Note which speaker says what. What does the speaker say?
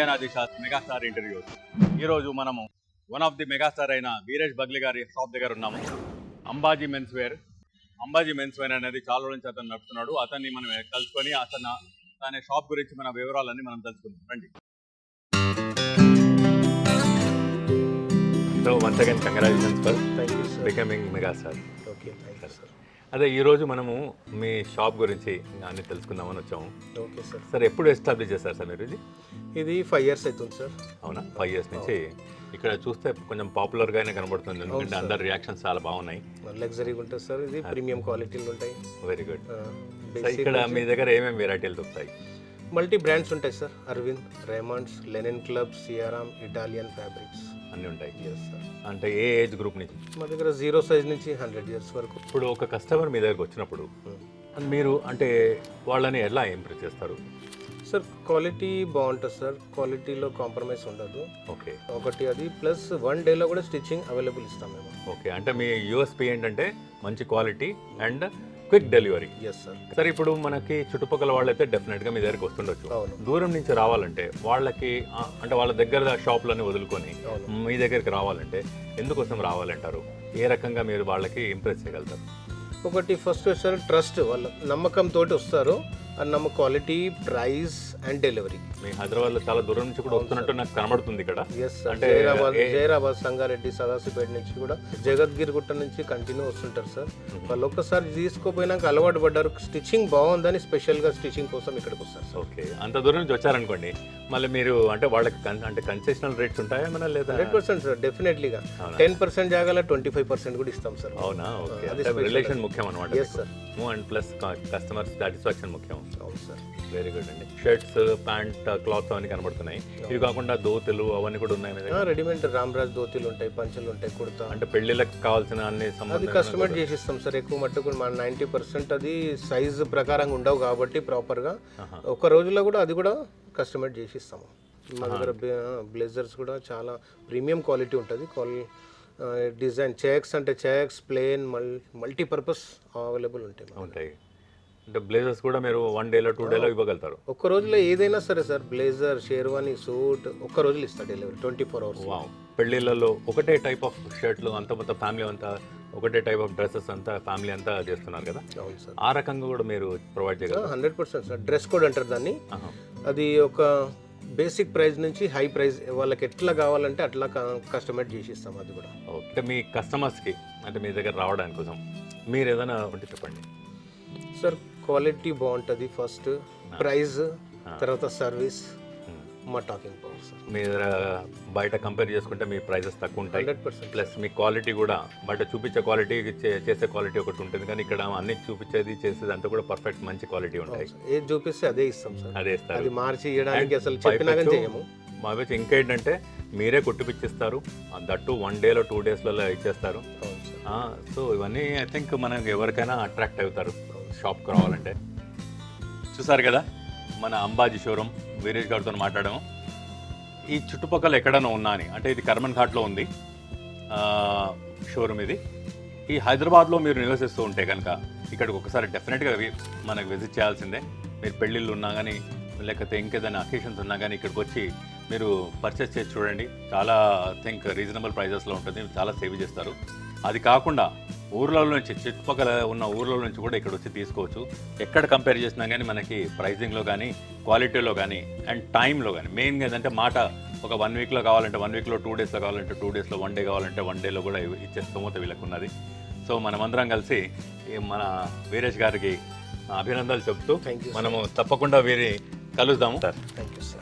Speaker 1: దిశ megastar interview ఈరోజు మనము one of the megastar అయిన వీరేష్ బగ్లి గారి షాప్ దగ్గర ఉన్నాము. Ambaji men's wear. Ambaji men's wear అనేది చాలా రోజుల నుంచి అతను నడుపుతున్నాడు. అతన్ని మనం కలుసుకొని అతను తన షాప్ గురించి మన వివరాలన్నీ మనం తెలుసుకుందాం. రండి. So once again congratulations for becoming megastar
Speaker 2: okay thank you sir
Speaker 1: అదే ఈరోజు మనము మీ షాప్ గురించి అన్ని తెలుసుకుందామని వచ్చాము.
Speaker 2: ఓకే సార్
Speaker 1: సార్ ఎప్పుడు ఎస్టాబ్లిష్ చేశారు సార్ మీరు ఇది?
Speaker 2: ఇది ఫైవ్ ఇయర్స్ అవుతుంది సార్
Speaker 1: అవునా? ఫైవ్ ఇయర్స్ నుంచి ఇక్కడ చూస్తే కొంచెం పాపులర్గానే కనబడుతుంది. ఎందుకంటే. అందరి రియాక్షన్స్ చాలా బాగున్నాయి.
Speaker 2: లగ్జరీగా ఉంటుంది సార్ ఇది ప్రీమియం క్వాలిటీలు ఉంటాయి.
Speaker 1: వెరీ గుడ్
Speaker 2: basic
Speaker 1: ఇక్కడ మీ దగ్గర ఏమేమి వెరైటీలు దొరుకుతాయి?
Speaker 2: మల్టీ బ్రాండ్స్ ఉంటాయి sir. Arvind Raymonds Linen Club Siyaram Italian fabrics.
Speaker 1: అన్నీ ఉంటాయి.
Speaker 2: ఎస్ సార్
Speaker 1: అంటే ఏ ఏజ్ గ్రూప్ నుంచి?
Speaker 2: మా దగ్గర జీరో సైజ్ నుంచి హండ్రెడ్ ఇయర్స్ వరకు.
Speaker 1: ఇప్పుడు ఒక కస్టమర్ మీ దగ్గరకు వచ్చినప్పుడు
Speaker 2: Hmm.
Speaker 1: మీరు అంటే వాళ్ళని ఎలా ఇంప్రెస్ చేస్తారు?
Speaker 2: సార్ క్వాలిటీ బాగుంటుంది సార్. క్వాలిటీలో కాంప్రమైజ్ ఉండదు.
Speaker 1: ఓకే.
Speaker 2: ఒకటి అది ప్లస్ వన్ డేలో కూడా స్టిచ్చింగ్ అవైలబుల్ ఇస్తాం మేము.
Speaker 1: ఓకే. అంటే మీ యూఎస్పీ ఏంటంటే మంచి quality and quick delivery.
Speaker 2: Yes sir
Speaker 1: సరే ఇప్పుడు మనకి చుట్టుపక్కల వాళ్ళైతే డెఫినెట్గా మీ దగ్గరకు వస్తుండొచ్చు. దూరం నుంచి రావాలంటే వాళ్ళకి అంటే వాళ్ళ దగ్గర షాపులని వదులుకొని మీ దగ్గరికి రావాలంటే ఎందుకోసం రావాలంటారు? ఏ రకంగా మీరు వాళ్ళకి ఇంప్రెస్ చేయగలుగుతారు?
Speaker 2: ఒకటి ఫస్ట్ సార్ ట్రస్ట్ వాళ్ళ నమ్మకంతో వస్తారు. అండ్ నమ్మ క్వాలిటీ ప్రైస్ అండ్ డెలివరీ
Speaker 1: మీ హైదరాబాద్లో చాలా దూరం నుంచి కూడా వస్తున్నట్టు నాకు కనబడుతుంది ఇక్కడ.
Speaker 2: ఎస్
Speaker 1: అంటే
Speaker 2: జైరాబాద్ జైరాబాద్ సంగారెడ్డి సదాశివపేట నుంచి కూడా జగద్గిరి గుట్ట నుంచి కంటిన్యూ వస్తుంటారు సార్ వాళ్ళు ఒక్కసారి తీసుకోపోయినాక అలవాటు పడ్డారు. స్టిచ్చింగ్ బాగుందని స్పెషల్గా స్టిచ్చింగ్ కోసం ఇక్కడికి వస్తారు సార్
Speaker 1: ఓకే. అంత దూరం నుంచి వచ్చారనుకోండి మళ్ళీ మీరు అంటే వాళ్ళకి అంటే కన్సెషనల్ రేట్స్ ఉంటాయా మన లేదా?
Speaker 2: హండ్రెడ్ పర్సెంట్ సార్ డెఫినెట్లీగా? టెన్ పర్సెంట్ జాగాలో ట్వంటీ ఫైవ్ పర్సెంట్ కూడా ఇస్తాం సార్
Speaker 1: అవునా? ఓకే. రిలేషన్ ముఖ్యం అనమాట
Speaker 2: yes sir
Speaker 1: and plus customer satisfaction ముఖ్యం
Speaker 2: అవును సార్.
Speaker 1: వెరీ గుడ్ అండి. షర్ట్స్ ప్యాంట్ క్లాత్స్ అవన్నీ కనబడుతున్నాయి. ఇవి కాకుండా దోతులు అవన్నీ కూడా ఉన్నాయి
Speaker 2: రెడీమేడ్ రామ్రాజ్ ధోతీలు ఉంటాయి పంచలు ఉంటాయి కుర్తా.
Speaker 1: అంటే పెళ్ళిళ్ళకి కావాల్సిన అన్ని
Speaker 2: అది కస్టమైజ్ చేసిస్తాం సార్ ఎక్కువ మట్టుకు మన నైంటీ పర్సెంట్ అది సైజ్ ప్రకారంగా ఉండవు కాబట్టి ప్రాపర్గా. ఒక రోజులో కూడా అది కూడా కస్టమైజ్ చేసిస్తాము. మా దగ్గర బ్లేజర్స్ కూడా చాలా ప్రీమియం క్వాలిటీ ఉంటుంది. క్వాలి డిజైన్ చెక్స్ అంటే చెక్స్ ప్లేన్ మల్ మల్టీపర్పస్ అవైలబుల్ ఉంటాయి.
Speaker 1: ఉంటాయి. అంటే బ్లేజర్స్ కూడా మీరు వన్ డేలో టూ డేలో ఇవ్వగలుగుతారు.
Speaker 2: ఒక్క రోజులో ఏదైనా సరే సార్ బ్లేజర్ షేర్వానీ సూట్ ఒక్క రోజులో ఇస్తా delivery twenty four hours
Speaker 1: wow పెళ్ళిళ్ళలో ఒకటే టైప్ ఆఫ్ షర్ట్లు అంత మొత్తం ఫ్యామిలీ అంతా ఒకటే టైప్ ఆఫ్ డ్రెస్సెస్ అంతా ఫ్యామిలీ అంతా చేస్తున్నారు కదా?
Speaker 2: అవును సార్.
Speaker 1: ఆ రకంగా కూడా మీరు ప్రొవైడ్ చేయగలరు
Speaker 2: hundred percent sir. Dress code అంటారు దాన్ని. అది ఒక బేసిక్ ప్రైస్ నుంచి హై ప్రైస్ వాళ్ళకి ఎట్లా కావాలంటే అట్లా కస్టమైజ్ చేసి ఇస్తాం అది కూడా.
Speaker 1: ఓకే మీ కస్టమర్స్కి అంటే మీ దగ్గర రావడానికి కోసం మీరు ఏదైనా ఉంటే చెప్పండి.
Speaker 2: సార్ క్వాలిటీ బాగుంటుంది ఫస్ట్ ప్రైస్ తర్వాత సర్వీస్. మా టాకింగ్ పవర్ సార్.
Speaker 1: మీ బయట కంపేర్ చేసుకుంటే మీ ప్రైజెస్ తక్కువ ఉంటాయి.
Speaker 2: Hundred percent.
Speaker 1: ప్లస్ మీ క్వాలిటీ కూడా బయట చూపించే క్వాలిటీ చేసే క్వాలిటీ ఒకటి ఉంటుంది. కానీ ఇక్కడ అన్ని చూపించేది చేసేది అంతా కూడా పర్ఫెక్ట్ మంచి క్వాలిటీ ఉంటాయి.
Speaker 2: ఏది చూపిస్తే అదే ఇస్తాం సార్.
Speaker 1: అదే ఇస్తారు.
Speaker 2: అది మార్చి ఇవ్వడానికి అసలు చెప్పినా కానీ చేయము.
Speaker 1: మా వచ్చి ఇంకేంటంటే మీరే కుట్టిపిచ్చిస్తారు. దట్టు వన్ డేలో టూ డేస్లలో ఇచ్చేస్తారు. సో ఇవన్నీ ఐ థింక్ మనకి ఎవరికైనా అట్రాక్ట్ అవుతారు. షాప్కి రావాలంటే. చూసారు కదా మన అంబాజీ షోరూమ్ వీరేష్ గారితో మాట్లాడాము. ఈ చుట్టుపక్కల ఎక్కడైనా ఉన్నా అని అంటే ఇది కర్మన్ ఘాట్లో ఉంది షోరూమ్ ఇది. ఈ హైదరాబాద్లో మీరు నివసిస్తూ ఉంటే కనుక ఇక్కడికి ఒకసారి డెఫినెట్గా మనకు విజిట్ చేయాల్సిందే. మీరు పెళ్ళిళ్ళు ఉన్నా కానీ లేకపోతే ఇంకేదైనా అకేషన్స్ ఉన్నా కానీ ఇక్కడికి వచ్చి మీరు పర్చేస్ చేసి చూడండి. చాలా థింక్ రీజనబుల్ ప్రైజెస్లో ఉంటుంది. చాలా సేవ్ చేస్తారు. అది కాకుండా ఊర్లలో నుంచి చుట్టుపక్కల ఉన్న ఊర్ల నుంచి కూడా ఇక్కడ వచ్చి తీసుకోవచ్చు. ఎక్కడ కంపేర్ చేసినా కానీ మనకి ప్రైజింగ్లో కానీ క్వాలిటీలో కానీ అండ్ టైంలో కానీ మెయిన్గా ఏంటంటే మాట ఒక వన్ వీక్లో కావాలంటే వన్ వీక్లో టూ డేస్లో కావాలంటే టూ డేస్లో వన్ డే కావాలంటే వన్ డేలో కూడా ఇచ్చే స్తోమత వీళ్ళకు ఉన్నది సో మనమందరం కలిసి మన వీరేష్ గారికి అభినందనలు చెప్తూ మనము తప్పకుండా వీరి కలుద్దాము.
Speaker 2: Thank you sir